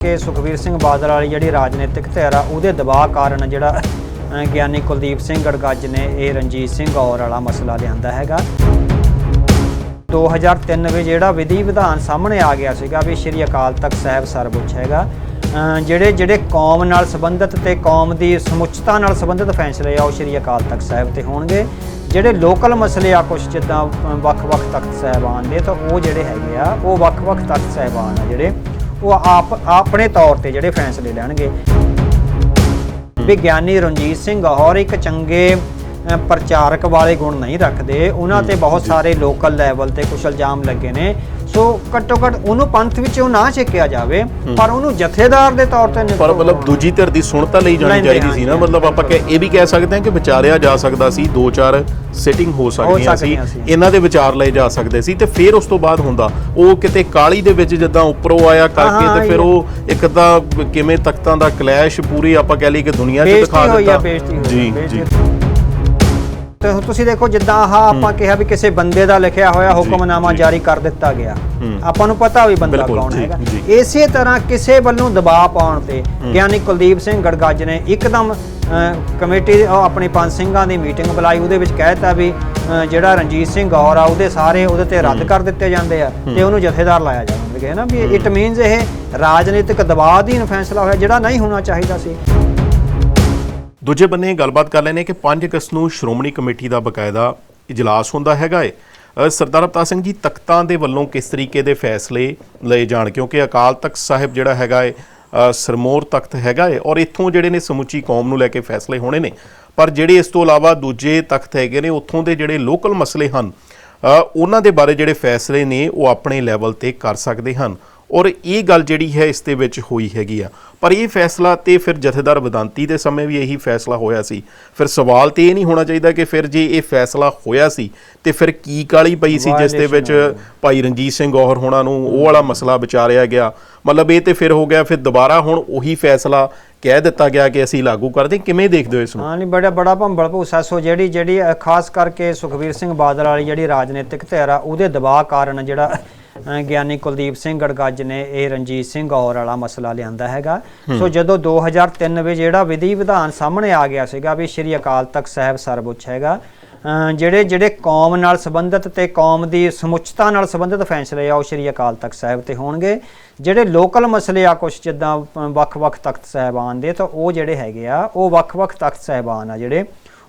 ਕਿ ਸੁਖਵੀਰ ਸਿੰਘ ਬਾਦਲ ਵਾਲੀ ਜਿਹੜੀ ਰਾਜਨੀਤਿਕ ਧਿਰ ਆ, ਉਹਦੇ ਦਬਾਅ ਕਾਰਨ ਜਿਹੜਾ ਗਿਆਨੀ ਕੁਲਦੀਪ ਸਿੰਘ ਗੜਗੱਜ ਨੇ ਇਹ ਰਣਜੀਤ ਸਿੰਘ ਔਰ ਵਾਲਾ ਮਸਲਾ ਲਿਆਂਦਾ ਹੈਗਾ। 2003 ਵਿੱਚ ਜਿਹੜਾ ਵਿਧੀ ਵਿਧਾਨ ਸਾਹਮਣੇ ਆ ਗਿਆ ਸੀਗਾ ਵੀ ਸ਼੍ਰੀ ਅਕਾਲ ਤਖਤ ਸਾਹਿਬ ਸਰਵਉੱਚ ਹੈਗਾ। ਜਿਹੜੇ ਜਿਹੜੇ ਕੌਮ ਨਾਲ ਸੰਬੰਧਿਤ ਤੇ ਕੌਮ ਦੀ ਸਮੁੱਚਤਾ ਨਾਲ ਸੰਬੰਧਿਤ ਫੈਸਲੇ ਆ, ਉਹ ਸ਼੍ਰੀ ਅਕਾਲ ਤਖਤ ਸਾਹਿਬ ਤੇ ਹੋਣਗੇ। ਜਿਹੜੇ ਲੋਕਲ ਮਸਲੇ ਆ ਕੁਝ ਜਿੱਦਾਂ ਵੱਖ-ਵੱਖ ਤਖਤ ਸਾਹਿਬਾਨ ਦੇ ਤਾਂ ਉਹ ਜਿਹੜੇ ਹੈਗੇ ਆ, ਉਹ ਵੱਖ-ਵੱਖ ਤਖਤ ਸਾਹਿਬਾਨ ਆ ਜਿਹੜੇ। ਉਹ ਆਪ ਆਪਣੇ ਤੌਰ ਤੇ ਜਿਹੜੇ ਫੈਸਲੇ ਲੈਣਗੇ। ਵਿਗਿਆਨੀ ਰਣਜੀਤ ਸਿੰਘ ਹੋਰ ਇੱਕ ਚੰਗੇ ਪ੍ਰਚਾਰਕ ਵਾਲੇ ਗੁਣ ਨਹੀਂ ਰੱਖਦੇ। ਉਹਨਾਂ ਤੇ ਬਹੁਤ ਸਾਰੇ ਲੋਕਲ ਲੈਵਲ ਤੇ ਕੁਝ ਇਲਜ਼ਾਮ ਲੱਗੇ ਨੇ। ਸੋ ਘੱਟੋ ਘੱਟ ਉਹਨੂੰ ਪੰਥ ਵਿੱਚੋਂ ਨਾ ਛੇਕਿਆ ਜਾਵੇ ਪਰ ਉਹਨੂੰ ਜਥੇਦਾਰ ਦੇ ਤੌਰ ਤੇ ਪਰ ਮਤਲਬ ਦੂਜੀ ਧਿਰ ਦੀ ਸੁਣਤਾ ਲਈ ਜਾਣੀ ਚਾਹੀਦੀ ਸੀ ਨਾ। ਮਤਲਬ ਆਪਾਂ ਇਹ ਵੀ ਕਹਿ ਸਕਦੇ ਹਾਂ ਕਿ ਵਿਚਾਰਿਆ ਜਾ ਸਕਦਾ ਸੀ ਦੋ ਚਾਰ ਸਿਟਿੰਗ ਹੋ ਸਕਦੀਆਂ ਸੀ। ਇਹਨਾਂ ਦੇ ਵਿਚਾਰ ਲਏ ਜਾ ਸਕਦੇ ਸੀ ਤੇ ਫਿਰ ਉਸ ਤੋਂ ਬਾਅਦ ਹੁੰਦਾ। ਉਹ ਕਿਤੇ ਕਾਲੀ ਦੇ ਵਿੱਚ ਜਿੱਦਾਂ ਉੱਪਰੋਂ ਆਇਆ ਕਰਕੇ ਤੇ ਫਿਰ ਉਹ ਇੱਕ ਤਾਂ ਕਿਵੇਂ ਤਖਤਾਂ ਦਾ ਕਲੈਸ਼ ਪੂਰੀ ਆਪਾਂ ਕਹਿ ਲਈ ਕਿ ਦੁਨੀਆ 'ਚ ਦਿਖਾ ਦਿੱਤਾ। ਜੀ ਜੀ। ਤੇ ਤੁਸੀਂ ਦੇਖੋ ਜਿੱਦਾਂ ਆਹ ਆਪਾਂ ਕਿਹਾ ਵੀ ਕਿਸੇ ਬੰਦੇ ਦਾ ਲਿਖਿਆ ਹੋਇਆ ਹੁਕਮਨਾਮਾ। ਜਾਰੀ ਕਰ ਦਿੱਤਾ ਗਿਆ। ਆਪਾਂ ਨੂੰ ਪਤਾ ਵੀ ਬੰਦਾ ਬਿਲਕੁਲ, ਕੌਣ ਹੈਗਾ। ਜੀ। ਇਸੇ ਤਰ੍ਹਾਂ ਕਿਸੇ ਵੱਲੋਂ ਦਬਾਅ ਪਾਉਣ ਤੇ ਗਿਆਨੀ ਕੁਲਦੀਪ ਸਿੰਘ ਗੜਗੱਜ ਨੇ ਇੱਕਦਮ ਕਮੇਟੀ ਉਹ ਆਪਣੀ ਪੰਜ ਸਿੰਘਾਂ ਦੀ ਮੀਟਿੰਗ ਬੁਲਾਈ ਉਹਦੇ ਵਿੱਚ ਕਹਿਤਾ ਵੀ ਜਿਹੜਾ ਰਣਜੀਤ ਸਿੰਘ ਔਰ ਆ ਉਹਦੇ ਸਾਰੇ ਉਹਦੇ ਤੇ ਰੱਦ ਕਰ ਦਿੱਤੇ ਜਾਂਦੇ ਆ ਤੇ ਉਹਨੂੰ ਜਥੇਦਾਰ ਲਾਇਆ ਜਾਣਗੇ ਹੈ ਨਾ? ਵੀ ਇਟ ਮੀਨਸ ਇਹ ਰਾਜਨੀਤਿਕ ਦਬਾਅ ਅਧੀਨ ਫੈਸਲਾ ਹੋਇਆ ਜਿਹੜਾ ਨਹੀਂ ਹੋਣਾ ਚਾਹੀਦਾ ਸੀ। ਦੂਜੇ ਬੰਨੇ ਗੱਲਬਾਤ ਕਰ ਲੈਨੇ ਕਿ 5 ਅਗਸਤ ਨੂੰ ਸ਼੍ਰੋਮਣੀ ਕਮੇਟੀ ਦਾ ਬਕਾਇਦਾ ਇਜਲਾਸ ਹੁੰਦਾ ਹੈਗਾ ਏ। ਸਰਦਾਰ ਅਵਤਾਰ ਸਿੰਘ ਜੀ, ਤਖਤਾਂ ਦੇ ਵੱਲੋਂ ਕਿਸ ਤਰੀਕੇ ਦੇ ਫੈਸਲੇ ਲਏ ਜਾਣ? ਕਿਉਂਕਿ ਅਕਾਲ ਤਖਤ ਸਾਹਿਬ ਜਿਹੜਾ ਹੈਗਾ ਏ ਸਰਮੋਰ ਤਖਤ ਹੈਗਾ ਏ ਔਰ ਇੱਥੋਂ ਜਿਹੜੇ ਨੇ ਸਮੁੱਚੀ ਕੌਮ ਨੂੰ ਲੈ ਕੇ ਫੈਸਲੇ ਹੋਣੇ ਨੇ। ਪਰ ਜਿਹੜੇ ਇਸ ਤੋਂ ਇਲਾਵਾ ਦੂਜੇ ਤਖਤ ਹੈਗੇ ਨੇ, ਉੱਥੋਂ ਦੇ ਜਿਹੜੇ ਲੋਕਲ ਮਸਲੇ ਹਨ ਉਹਨਾਂ ਦੇ ਬਾਰੇ ਜਿਹੜੇ ਫੈਸਲੇ ਨੇ, ਉਹ ਆਪਣੇ ਲੈਵਲ ਤੇ ਕਰ ਸਕਦੇ ਹਨ। ਔਰ ਇਹ ਗੱਲ ਜਿਹੜੀ ਹੈ ਇਸ ਦੇ ਵਿੱਚ ਹੋਈ ਹੈਗੀ ਆ। ਪਰ ਇਹ ਫੈਸਲਾ ਤੇ ਫਿਰ ਜਥੇਦਾਰ ਵਿਦਾਂਤੀ ਦੇ ਸਮੇਂ ਵੀ ਇਹੀ ਫੈਸਲਾ ਹੋਇਆ ਸੀ। ਫਿਰ ਸਵਾਲ ਤੇ ਇਹ ਨਹੀਂ ਹੋਣਾ ਚਾਹੀਦਾ ਕਿ ਫਿਰ ਜੇ ਇਹ ਫੈਸਲਾ ਹੋਇਆ ਸੀ ਤੇ ਫਿਰ ਕੀ ਕਾਲੀ ਪਈ ਸੀ ਜਿਸ ਦੇ ਵਿੱਚ ਭਾਈ ਰਣਜੀਤ ਸਿੰਘ ਗੌਹਰ ਹੋਣਾ ਨੂੰ ਉਹ ਵਾਲਾ ਮਸਲਾ ਵਿਚਾਰਿਆ ਗਿਆ। ਮਤਲਬ ਇਹ ਤੇ ਫਿਰ ਹੋ ਗਿਆ ਫਿਰ ਦੁਬਾਰਾ ਹੁਣ ਉਹੀ ਫੈਸਲਾ ਕਹਿ ਦਿੱਤਾ ਗਿਆ ਕਿ ਅਸੀਂ ਲਾਗੂ ਕਰਦੇ ਕਿਵੇਂ ਦੇਖਦੇ ਹੋ ਇਸ ਨੂੰ? ਹਾਂ ਨਹੀਂ ਬੜਾ ਬੜਾ ਭੰਬਲ ਭੂਸਾ। ਸੋ ਜਿਹੜੀ ਜਿਹੜੀ ਖਾਸ ਕਰਕੇ ਸੁਖਵੀਰ ਸਿੰਘ ਬਾਦਲ ਵਾਲੀ ਜਿਹੜੀ ਰਾਜਨੀਤਿਕ ਧਿਰ ਆ ਉਹਦੇ ਦਬਾਅ ਕਾਰਨ ਜਿਹੜਾ ਗਿਆਨੀ ਕੁਲਦੀਪ ਸਿੰਘ ਗੜਗੱਜ ਨੇ ਇਹ ਰਣਜੀਤ ਸਿੰਘ ਔਰ ਵਾਲਾ ਮਸਲਾ ਲਿਆਂਦਾ ਹੈਗਾ। ਸੋ ਜਦੋਂ 2003 ਵਿੱਚ ਜਿਹੜਾ ਵਿਧੀ ਵਿਧਾਨ ਸਾਹਮਣੇ ਆ ਗਿਆ ਸੀਗਾ ਵੀ ਸ਼੍ਰੀ ਅਕਾਲ ਤਖਤ ਸਾਹਿਬ ਸਰਵਉੱਚ ਹੈਗਾ ਜਿਹੜੇ ਜਿਹੜੇ ਕੌਮ ਨਾਲ ਸੰਬੰਧਿਤ ਤੇ ਕੌਮ ਦੀ ਸਮੁੱਚਤਾ ਨਾਲ ਸੰਬੰਧਿਤ ਫੈਸਲੇ ਆ ਉਹ ਸ਼੍ਰੀ ਅਕਾਲ ਤਖਤ ਸਾਹਿਬ ਤੇ ਹੋਣਗੇ। ਜਿਹੜੇ ਲੋਕਲ ਮਸਲੇ ਆ ਕੁਝ ਜਿੱਦਾਂ ਵੱਖ-ਵੱਖ ਤਖਤ ਸਾਹਿਬਾਨ ਦੇ ਤਾਂ ਉਹ ਜਿਹੜੇ ਹੈਗੇ ਆ ਉਹ ਵੱਖ-ਵੱਖ ਤਖਤ ਸਾਹਿਬਾਨ ਆ ਜਿਹੜੇ।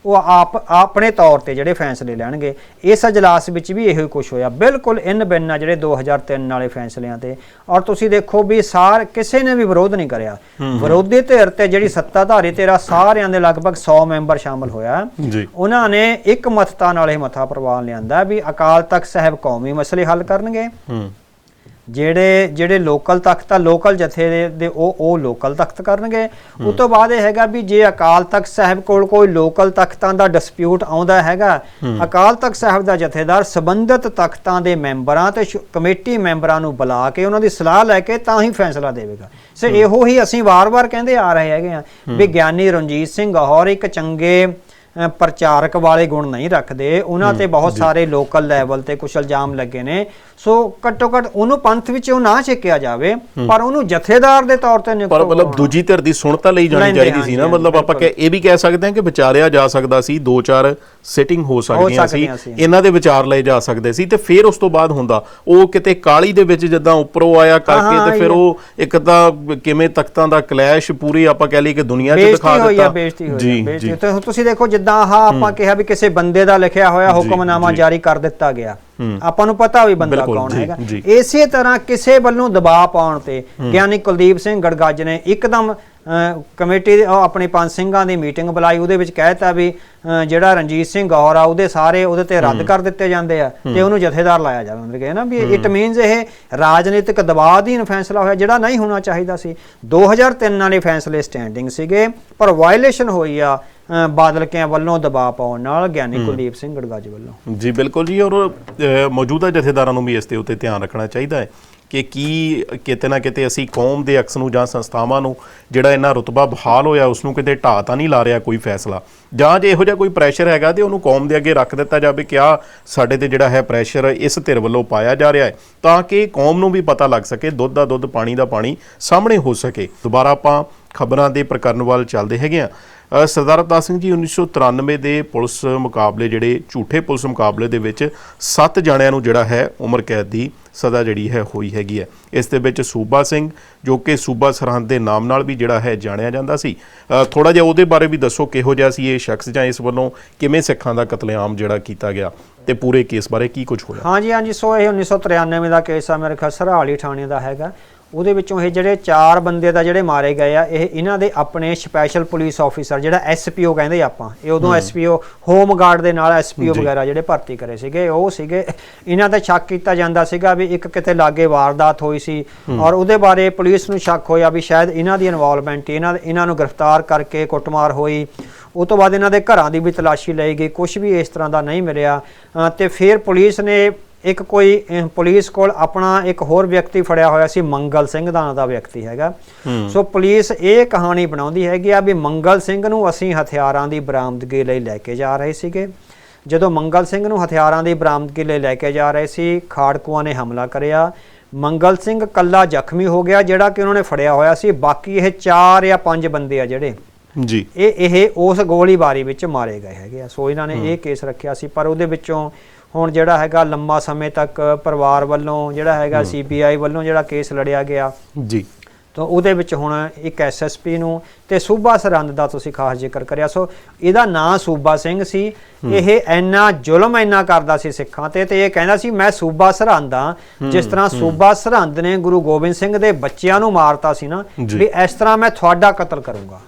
ਉਹ ਆਪ ਆਪਣੇ ਤੌਰ ਤੇ ਜਿਹੜੇ ਫੈਸਲੇ ਲੈਣਗੇ ਇਸ ਅਜਲਾਸ ਵਿੱਚ ਵੀ ਇਹੋ ਕੁਝ ਹੋਇਆ। ਬਿਲਕੁਲ ਇਨ ਬਿਨ ਜਿਹੜੇ 2003 ਵਾਲੇ ਫੈਸਲਿਆਂ ਤੇ। ਔਰ ਤੁਸੀਂ ਦੇਖੋ ਵੀ ਸਾਰ ਕਿਸੇ ਨੇ ਵੀ ਵਿਰੋਧ ਨਹੀਂ ਕਰਿਆ। ਵਿਰੋਧੀ ਧਿਰ ਤੇ ਜਿਹੜੀ ਸੱਤਾਧਾਰੀ ਤੇਰਾ ਸਾਰਿਆਂ ਦੇ ਲਗਭਗ 100 ਮੈਂਬਰ ਸ਼ਾਮਲ ਹੋਇਆ। ਉਹਨਾਂ ਨੇ ਇੱਕ ਮਤਤਾ ਨਾਲ ਇਹ ਮਤਾ ਪ੍ਰਵਾਨ ਲਿਆਂਦਾ ਵੀ ਅਕਾਲ ਤਖਤ ਸਾਹਿਬ ਕੌਮੀ ਮਸਲੇ ਹੱਲ ਕਰਨਗੇ। ਜਿਹੜੇ ਜਿਹੜੇ ਲੋਕਲ ਤਖਤ ਆ ਲੋਕਲ ਜਥੇ ਦੇ, ਉਹ ਉਹ ਲੋਕਲ ਤਖਤ ਕਰਨਗੇ। ਉਸ ਤੋਂ ਬਾਅਦ ਇਹ ਹੈਗਾ ਵੀ ਜੇ ਅਕਾਲ ਤਖਤ ਸਾਹਿਬ ਕੋਲ ਕੋਈ ਲੋਕਲ ਤਖਤਾਂ ਦਾ ਡਿਸਪਿਊਟ ਆਉਂਦਾ ਹੈਗਾ ਅਕਾਲ ਤਖਤ ਸਾਹਿਬ ਦਾ ਜਥੇਦਾਰ ਸੰਬੰਧਿਤ ਤਖਤਾਂ ਦੇ ਮੈਂਬਰਾਂ ਤੇ ਕਮੇਟੀ ਮੈਂਬਰਾਂ ਨੂੰ ਬੁਲਾ ਕੇ ਉਹਨਾਂ ਦੀ ਸਲਾਹ ਲੈ ਕੇ ਤਾਂ ਹੀ ਫੈਸਲਾ ਦੇਵੇਗਾ। ਸੋ ਇਹੋ ਹੀ ਅਸੀਂ ਵਾਰ-ਵਾਰ ਕਹਿੰਦੇ ਆ ਰਹੇ ਹੈਗੇ ਆ ਵੀ ਗਿਆਨੀ ਰਣਜੀਤ ਸਿੰਘ ਹੋਰ ਇੱਕ ਚੰਗੇ ਪ੍ਰਚਾਰਕ ਵਾਲੇ ਗੁਣ ਨਹੀਂ ਰੱਖਦੇ। ਉਹਨਾਂ ਤੇ ਬਹੁਤ ਸਾਰੇ ਲੋਕਲ ਲੈਵਲ ਤੇ ਕੁਝ ਇਲਜ਼ਾਮ ਲੱਗੇ ਨੇ। ਸੋ ਘੱਟੋ ਘੱਟ ਉਹਨੂੰ ਪੰਥ ਵਿੱਚੋਂ ਨਾ ਛੇਕਿਆ ਜਾਵੇ ਪਰ ਉਹਨੂੰ ਜਥੇਦਾਰ ਦੇ ਤੌਰ ਤੇ ਨਿਯੁਕਤ ਪਰ ਮਤਲਬ। ਦੂਜੀ ਧਿਰ ਦੀ ਸੁਣਤਾ ਲਈ ਜਾਣੀ ਚਾਹੀਦੀ ਸੀ ਨਾ। ਮਤਲਬ ਆਪਾਂ ਇਹ ਵੀ ਕਹਿ ਸਕਦੇ ਹਾਂ ਕਿ ਵਿਚਾਰਿਆ ਜਾ ਸਕਦਾ ਸੀ ਦੋ ਚਾਰ ਸਿਟਿੰਗ ਹੋ ਸਕਦੀਆਂ ਸੀ ਸਕਦੀਆਂ ਸੀ। ਇਹਨਾਂ ਦੇ ਵਿਚਾਰ ਲਏ ਜਾ ਸਕਦੇ ਸੀ ਤੇ ਫਿਰ ਉਸ ਤੋਂ ਬਾਅਦ ਹੁੰਦਾ ਉਹ ਕਿਤੇ ਕਾਲੀ ਦੇ ਵਿੱਚ ਜਿੱਦਾਂ ਉੱਪਰੋਂ ਆਇਆ ਹਾਂ, ਕਰਕੇ ਤੇ ਫਿਰ ਉਹ ਇੱਕ ਤਾਂ ਕਿਵੇਂ ਤਖਤਾਂ ਦਾ ਕਲੈਸ਼ ਪੂਰੀ ਆਪਾਂ ਕਹਿ ਲਈ ਕਿ ਦੁਨੀਆ 'ਚ ਬੇਇੱਜ਼ਤੀ ਦਿਖਾ ਹੋਈ ਆ ਦਿੱਤਾ। ਬੇਇੱਜ਼ਤੀ ਹੋਈ ਆ ਜੀ ਬੇਇੱਜ਼ਤੀ। ਜੀ। ਤੇ ਹੁਣ ਤੁਸੀਂ ਦੇਖੋ ਜਿੱਦਾਂ ਆਹ ਆਪਾਂ ਕਿਹਾ ਵੀ ਕਿਸੇ ਬੰਦੇ ਦਾ ਲਿਖਿਆ ਹੋਇਆ ਹੁਕਮਨਾਮਾ ਜਾਰੀ ਕਰ ਦਿੱਤਾ ਗਿਆ। ਆਪਾਂ ਨੂੰ ਪਤਾ ਵੀ ਬੰਦਾ ਬਿਲਕੁਲ, ਕੌਣ ਜੀ, ਹੈਗਾ। ਜੀ। ਇਸੇ ਤਰ੍ਹਾਂ ਕਿਸੇ ਵੱਲੋਂ ਦਬਾਅ ਪਾਉਣ ਤੇ ਗਿਆਨੀ ਕੁਲਦੀਪ ਸਿੰਘ ਗੜਗੱਜ ਨੇ ਇੱਕਦਮ ਕਮੇਟੀ ਦੇ- ਉਹ ਆਪਣੀ ਪੰਜ ਸਿੰਘਾਂ ਦੀ ਮੀਟਿੰਗ ਬੁਲਾਈ ਉਹਦੇ ਵਿੱਚ ਕਹਿਤਾ ਵੀ ਜਿਹੜਾ ਰਣਜੀਤ ਸਿੰਘ ਗੌਰ ਆ ਉਹਦੇ ਸਾਰੇ ਉਹਦੇ ਤੇ ਰੱਦ ਕਰ ਦਿੱਤੇ ਜਾਂਦੇ ਆ ਤੇ ਉਹਨੂੰ ਜਥੇਦਾਰ ਲਾਇਆ ਜਾਵੇ। ਹੈ ਨਾ ਵੀ ਇਟ ਮੀਨਸ ਇਹ ਰਾਜਨੀਤਿਕ ਦਬਾਅ ਅਧੀਨ ਫੈਸਲਾ ਹੋਇਆ ਜਿਹੜਾ ਨਹੀਂ ਹੋਣਾ ਚਾਹੀਦਾ ਸੀ। 2003 ਵਾਲੇ ਫੈਸਲੇ ਸਟੈਂਡਿੰਗ ਸੀਗੇ ਪਰ ਵਾਇਲੇਸ਼ਨ ਹੋਈ ਆ ਬਾਦਲ ਕਿਆਂ ਵੱਲੋਂ ਦਬਾਅ ਪਾਉਣ ਨਾਲ ਗਿਆਨੀ ਕੁਲਦੀਪ ਸਿੰਘ ਗੜਗੱਜ ਵੱਲੋਂ। ਜੀ ਬਿਲਕੁਲ ਜੀ ਔਰ ਮੌਜੂਦਾ ਜਥੇਦਾਰਾਂ ਨੂੰ ਵੀ ਇਸ ਦੇ ਉੱਤੇ ਧਿਆਨ ਰੱਖਣਾ ਚਾਹੀਦਾ ਹੈ। ਕਿ ਕੀ ਕਿਤੇ ਨਾ ਕਿਤੇ ਅਸੀਂ ਕੌਮ ਦੇ ਅਕਸ ਨੂੰ ਜਾਂ ਸੰਸਥਾਵਾਂ ਨੂੰ ਜਿਹੜਾ ਇਹਨਾਂ ਰੁਤਬਾ ਬਹਾਲ ਹੋਇਆ, ਉਸ ਨੂੰ ਕਿਤੇ ਢਾਹ ਤਾਂ ਨਹੀਂ ਲਾ ਰਿਹਾ ਕੋਈ ਫੈਸਲਾ। ਜਾਂ ਜੇ ਇਹੋ ਜਿਹਾ ਕੋਈ ਪ੍ਰੈਸ਼ਰ ਹੈਗਾ ਤੇ ਉਹਨੂੰ ਕੌਮ ਦੇ ਅੱਗੇ ਰੱਖ ਦਿੱਤਾ ਜਾਵੇ ਕਿ ਆ ਸਾਡੇ ਤੇ ਜਿਹੜਾ ਹੈ ਪ੍ਰੈਸ਼ਰ ਇਸ ਧਿਰ ਵੱਲੋਂ ਪਾਇਆ ਜਾ ਰਿਹਾ ਹੈ, ਤਾਂ ਕਿ ਕੌਮ ਨੂੰ ਵੀ ਪਤਾ ਲੱਗ ਸਕੇ, ਦੁੱਧ ਦਾ ਦੁੱਧ, ਪਾਣੀ ਦਾ ਪਾਣੀ ਸਾਹਮਣੇ ਹੋ ਸਕੇ। ਦੁਬਾਰਾ ਆਪਾਂ ਖਬਰਾਂ ਦੇ ਪ੍ਰਕਰਨ ਵੱਲ ਚੱਲਦੇ ਹੈਗੇ ਆ ਸਰਦਾਰ ਅਵਤਾਰ ਸਿੰਘ ਜੀ 1993 ਦੇ ਪੁਲਿਸ ਮੁਕਾਬਲੇ ਜਿਹੜੇ, ਝੂਠੇ ਪੁਲਿਸ ਮੁਕਾਬਲੇ ਦੇ ਵਿੱਚ 7 ਜਣਿਆਂ ਨੂੰ ਜਿਹੜਾ ਹੈ ਉਮਰ ਕੈਦ ਦੀ ਸਜ਼ਾ ਜਿਹੜੀ ਹੈ, ਹੋਈ ਹੈਗੀ ਹੈ। ਇਸ ਦੇ ਵਿੱਚ ਸੂਬਾ ਸਿੰਘ, ਜੋ ਕਿ ਸੂਬਾ ਸਰਹੰਦ ਦੇ ਨਾਮ ਨਾਲ ਵੀ ਜਿਹੜਾ ਹੈ ਜਾਣਿਆ ਜਾਂਦਾ ਸੀ। ਥੋੜਾ ਜਿਹਾ ਉਹਦੇ ਬਾਰੇ ਵੀ ਦੱਸੋ, ਕਿਹੋ ਜਿਹਾ ਸੀ ਇਹ ਸ਼ਖਸ ਜਾਂ ਇਸ ਵੱਲੋਂ ਕਿਵੇਂ ਸਿੱਖਾਂ ਦਾ ਕਤਲੇਆਮ ਜਿਹੜਾ ਕੀਤਾ ਗਿਆ ਤੇ ਪੂਰੇ ਕੇਸ ਬਾਰੇ ਕੀ ਕੁਝ ਹੋਇਆ? ਹਾਂਜੀ ਹਾਂਜੀ, ਸੋ ਇਹ 1993 ਦਾ ਕੇਸ ਆ, ਮੇਰੇ ਖਿਆਲ ਸਰਹਾਲੀ ਥਾਣੇ ਦਾ ਹੈਗਾ। ਉਹਦੇ ਵਿੱਚੋਂ ਇਹ ਜਿਹੜੇ ਚਾਰ ਬੰਦੇ ਦਾ ਜਿਹੜੇ ਮਾਰੇ ਗਏ ਆ ਇਹ ਇਹਨਾਂ ਦੇ ਆਪਣੇ ਸਪੈਸ਼ਲ ਪੁਲਿਸ ਆਫੀਸਰ ਜਿਹੜਾ ਐਸਪੀਓ ਕਹਿੰਦੇ ਆਪਾਂ ਇਹ ਉਦੋਂ ਐਸਪੀਓ ਹੋਮ ਗਾਰਡ ਦੇ ਨਾਲ ਐਸਪੀਓ। ਵਗੈਰਾ ਜਿਹੜੇ ਭਰਤੀ ਕਰੇ ਸੀਗੇ ਉਹ ਸੀਗੇ ਇਹਨਾਂ ਤੇ ਸ਼ੱਕ ਕੀਤਾ ਜਾਂਦਾ ਸੀਗਾ ਵੀ ਇੱਕ ਕਿਤੇ ਲਾਗੇ ਵਾਰਦਾਤ ਹੋਈ ਸੀ ਔਰ ਉਹਦੇ ਬਾਰੇ ਪੁਲਿਸ ਨੂੰ ਸ਼ੱਕ ਹੋਇਆ ਵੀ ਸ਼ਾਇਦ ਇਹਨਾਂ ਦੀ ਇਨਵੋਲਵਮੈਂਟ ਇਹਨਾਂ ਇਹਨਾਂ ਨੂੰ ਗ੍ਰਿਫਤਾਰ ਕਰਕੇ ਕੁੱਟਮਾਰ ਹੋਈ। ਉਹ ਤੋਂ ਬਾਅਦ ਇਹਨਾਂ ਦੇ ਘਰਾਂ ਦੀ ਵੀ ਤਲਾਸ਼ੀ ਲਈ ਗਈ ਕੁਝ ਵੀ ਇਸ ਤਰ੍ਹਾਂ ਦਾ ਨਹੀਂ ਮਿਲਿਆ। ਤੇ ਫਿਰ ਪੁਲਿਸ ਨੇ ਇੱਕ ਕੋਈ ਪੁਲਿਸ ਕੋਲ ਆਪਣਾ ਇੱਕ ਹੋਰ ਵਿਅਕਤੀ ਫੜਿਆ ਹੋਇਆ ਸੀ ਮੰਗਲ ਸਿੰਘ ਦਾ ਨਾਂ ਦਾ ਵਿਅਕਤੀ ਹੈਗਾ। ਸੋ ਪੁਲਿਸ ਇਹ ਕਹਾਣੀ ਬਣਾਉਂਦੀ ਹੈਗੀ ਆ ਵੀ ਮੰਗਲ ਸਿੰਘ ਨੂੰ ਅਸੀਂ ਹਥਿਆਰਾਂ ਦੀ ਬਰਾਮਦਗੀ ਲਈ ਲੈ ਕੇ ਜਾ ਰਹੇ ਸੀਗੇ। ਜਦੋਂ ਮੰਗਲ ਸਿੰਘ ਨੂੰ ਹਥਿਆਰਾਂ ਦੀ ਬਰਾਮਦਗੀ ਲਈ ਲੈ ਕੇ ਜਾ ਰਹੇ ਸੀ ਖਾੜਕੂਆਂ ਨੇ ਹਮਲਾ ਕਰਿਆ। ਮੰਗਲ ਸਿੰਘ ਕੱਲਾ ਜ਼ਖਮੀ ਹੋ ਗਿਆ ਜਿਹੜਾ ਕਿ ਉਹਨਾਂ ਨੇ ਫੜਿਆ ਹੋਇਆ ਸੀ। ਬਾਕੀ ਇਹ 4 ਜਾਂ 5 ਬੰਦੇ ਆ ਜਿਹੜੇ ਜੀ। ਇਹ ਇਹ ਉਸ ਗੋਲੀਬਾਰੀ ਵਿੱਚ ਮਾਰੇ ਗਏ ਹੈਗੇ ਆ। ਸੋ ਇਹਨਾਂ ਨੇ ਇਹ ਕੇਸ ਰੱਖਿਆ ਸੀ ਪਰ ਉਹਦੇ ਵਿੱਚੋਂ ਹੁਣ ਜਿਹੜਾ ਹੈਗਾ ਲੰਮਾ ਸਮੇਂ ਤੱਕ ਪਰਿਵਾਰ ਵੱਲੋਂ ਜਿਹੜਾ ਹੈਗਾ ਸੀਬੀਆਈ ਵੱਲੋਂ ਜਿਹੜਾ ਕੇਸ ਲੜਿਆ ਗਿਆ। ਜੀ। ਤਾਂ ਉਹਦੇ ਵਿੱਚ ਹੁਣ ਇੱਕ ਐਸਐਸਪੀ ਨੂੰ ਤੇ ਸੂਬਾ ਸਰਹੰਦ ਦਾ ਤੁਸੀਂ ਖਾਸ ਜ਼ਿਕਰ ਕਰਿਆ। ਸੋ ਇਹਦਾ ਨਾਂ ਸੂਬਾ ਸਿੰਘ ਸੀ। ਇਹ ਇੰਨਾ ਜ਼ੁਲਮ ਇੰਨਾ ਕਰਦਾ ਸੀ ਸਿੱਖਾਂ ਤੇ ਤੇ ਇਹ ਕਹਿੰਦਾ ਸੀ ਮੈਂ ਸੂਬਾ ਸਰਹੰਦ ਆ ਜਿਸ ਤਰ੍ਹਾਂ ਸੂਬਾ ਸਰਹੰਦ ਨੇ ਗੁਰੂ ਗੋਬਿੰਦ ਸਿੰਘ ਦੇ ਬੱਚਿਆਂ ਨੂੰ ਮਾਰਤਾ ਸੀ ਨਾ। ਵੀ ਇਸ ਤਰ੍ਹਾਂ ਮੈਂ ਤੁਹਾਡਾ ਕਤਲ ਕਰੂੰਗਾ।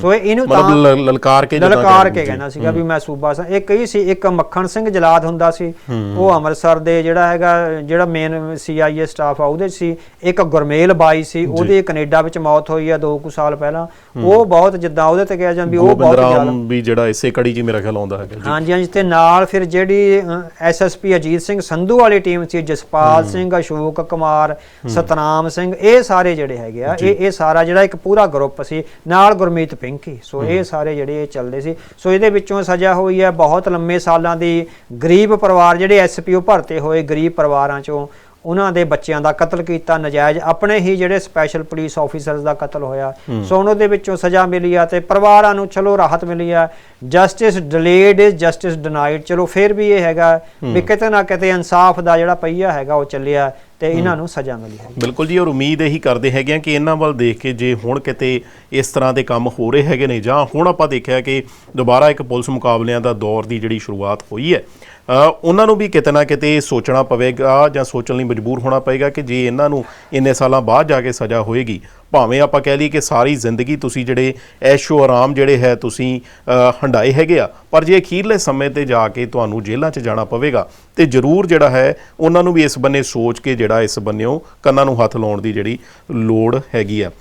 ਸੋ ਇਹ- ਇਹਨੂੰ ਤਾਂ ਲਲਕਾਰ ਕੇ ਲਲਕਾਰ ਕੇ। ਕਹਿੰਦਾ ਸੀਗਾ ਵੀ ਮੈਂ ਸੂਬਾ ਸਾਂ ਇੱਕ ਹੀ ਸੀ ਇੱਕ ਮੱਖਣ ਸਿੰਘ ਜਲਾਦ ਹੁੰਦਾ ਸੀ। ਉਹ ਅੰਮ੍ਰਿਤਸਰ ਦੇ ਜਿਹੜਾ ਹੈਗਾ ਜਿਹੜਾ ਮੇਨ ਸੀਆਈਏ ਸਟਾਫ ਆ ਉਹਦੇ ਸੀ। ਇੱਕ ਗੁਰਮੇਲ ਬਾਈ ਸੀ ਉਹਦੀ ਕੈਨੇਡਾ ਵਿੱਚ ਮੌਤ ਹੋਈ ਆ 2 ਕੁ ਸਾਲ ਪਹਿਲਾਂ। ਉਹ ਬਹੁਤ ਜਿੱਦਾਂ ਉਹਦੇ ਤੇ ਕਿਹਾ ਜਾਂਦਾ ਉਹ ਬਹੁਤ ਜ਼ਿਆਦਾ ਰਾਮ ਵੀ ਜਿਹੜਾ ਇਸੇ ਕੜੀ 'ਚ ਮੇਰਾ ਖਿਆਲ ਆਉਂਦਾ ਹੈਗਾ ਹਾਂਜੀ ਹਾਂਜੀ ਤੇ ਨਾਲ ਫਿਰ ਜਿਹੜੀ ਐਸਐਸਪੀ ਅਜੀਤ ਸਿੰਘ ਸੰਧੂ ਵਾਲੀ ਟੀਮ ਸੀ ਜਸਪਾਲ ਸਿੰਘ ਅਸ਼ੋਕ ਕੁਮਾਰ ਸਤਨਾਮ ਸਿੰਘ ਇਹ ਸਾਰੇ ਜਿਹੜੇ ਹੈਗੇ ਆ ਇਹ ਇਹ ਸਾਰਾ ਜਿਹੜਾ ਇੱਕ ਪੂਰਾ ਗਰੁੱਪ ਸੀ ਨਾਲ ਗੁਰਮੀਤ ਪਿੰਕੀ। ਸੋ ਇਹ ਸਾਰੇ ਜਿਹੜੇ ਇਹ ਚੱਲਦੇ ਸੀ। ਸੋ ਇਹਦੇ ਵਿੱਚੋਂ ਸਜ਼ਾ ਹੋਈ ਹੈ ਬਹੁਤ ਲੰਮੇ ਸਾਲਾਂ ਦੀ ਗਰੀਬ ਪਰਿਵਾਰ ਜਿਹੜੇ ਐਸਪੀਓ ਭਰਤੇ ਹੋਏ ਗਰੀਬ ਪਰਿਵਾਰਾਂ ਚੋਂ। ਉਹਨਾਂ ਦੇ ਬੱਚਿਆਂ ਦਾ ਕਤਲ ਕੀਤਾ ਨਜਾਇਜ਼ ਆਪਣੇ ਹੀ ਜਿਹੜੇ ਸਪੈਸ਼ਲ ਪੁਲਿਸ ਆਫੀਸਰਸ ਦਾ ਕਤਲ ਹੋਇਆ। ਸੋ ਉਹਨਾਂ ਦੇ ਵਿੱਚੋਂ ਸਜ਼ਾ ਮਿਲੀ ਆ ਤੇ ਪਰਿਵਾਰਾਂ ਨੂੰ ਚਲੋ ਰਾਹਤ ਮਿਲੀ ਆ। Justice delayed is justice denied ਚਲੋ ਫਿਰ ਵੀ ਇਹ ਹੈਗਾ ਵੀ ਕਿਤੇ ਨਾ ਕਿਤੇ ਇਨਸਾਫ ਦਾ ਜਿਹੜਾ ਪਹੀਆ ਹੈਗਾ ਉਹ ਚੱਲਿਆ ਤੇ ਇਹਨਾਂ ਨੂੰ ਸਜ਼ਾ ਮਿਲੀ ਹੈ ਬਿਲਕੁਲ ਜੀ ਔਰ ਉਮੀਦ ਇਹੀ ਕਰਦੇ ਹੈਗੇ ਆ ਕਿ ਇਹਨਾਂ ਵੱਲ ਦੇਖ ਕੇ ਜੇ ਹੁਣ ਕਿਤੇ ਇਸ ਤਰ੍ਹਾਂ ਦੇ ਕੰਮ ਹੋ ਰਹੇ ਹੈਗੇ ਨੇ ਜਾਂ ਹੁਣ ਆਪਾਂ ਦੇਖਿਆ ਕਿ ਦੁਬਾਰਾ ਇੱਕ ਪੁਲਿਸ ਮੁਕਾਬਲਿਆਂ ਦਾ ਦੌਰ ਦੀ ਜਿਹੜੀ ਸ਼ੁਰੂਆਤ ਹੋਈ ਹੈ ਉਹਨਾਂ ਨੂੰ ਵੀ ਕਿਤੇ ਨਾ ਕਿਤੇ ਸੋਚਣਾ ਪਵੇਗਾ ਜਾਂ ਸੋਚਣ ਲਈ ਮਜਬੂਰ ਹੋਣਾ ਪਏਗਾ ਕਿ ਜੇ ਇਹਨਾਂ ਨੂੰ ਇੰਨੇ ਸਾਲਾਂ ਬਾਅਦ ਜਾ ਕੇ ਸਜ਼ਾ ਹੋਏਗੀ ਭਾਵੇਂ ਆਪਾਂ ਕਹਿ ਲਈਏ ਕਿ ਸਾਰੀ ਜ਼ਿੰਦਗੀ ਤੁਸੀਂ ਜਿਹੜੇ ਐਸ਼ੋ ਆਰਾਮ ਜਿਹੜੇ ਹੈ ਤੁਸੀਂ ਅ, ਹੰਡਾਏ ਹੈਗੇ ਆ ਪਰ ਜੇ ਅਖੀਰਲੇ ਸਮੇਂ ਤੇ ਜਾ ਕੇ ਤੁਹਾਨੂੰ ਜੇਲ੍ਹਾਂ 'ਚ ਜਾਣਾ ਪਵੇਗਾ ਤੇ ਜ਼ਰੂਰ ਜਿਹੜਾ ਹੈ ਉਹਨਾਂ ਨੂੰ ਵੀ ਇਸ ਬੰਨੇ ਸੋਚ ਕੇ ਜਿਹੜਾ ਇਸ ਬੰਨਿਓ ਕੰਨਾਂ ਨੂੰ ਹੱਥ ਲਾਉਣ ਦੀ ਜਿਹੜੀ ਲੋੜ ਹੈਗੀ ਆ।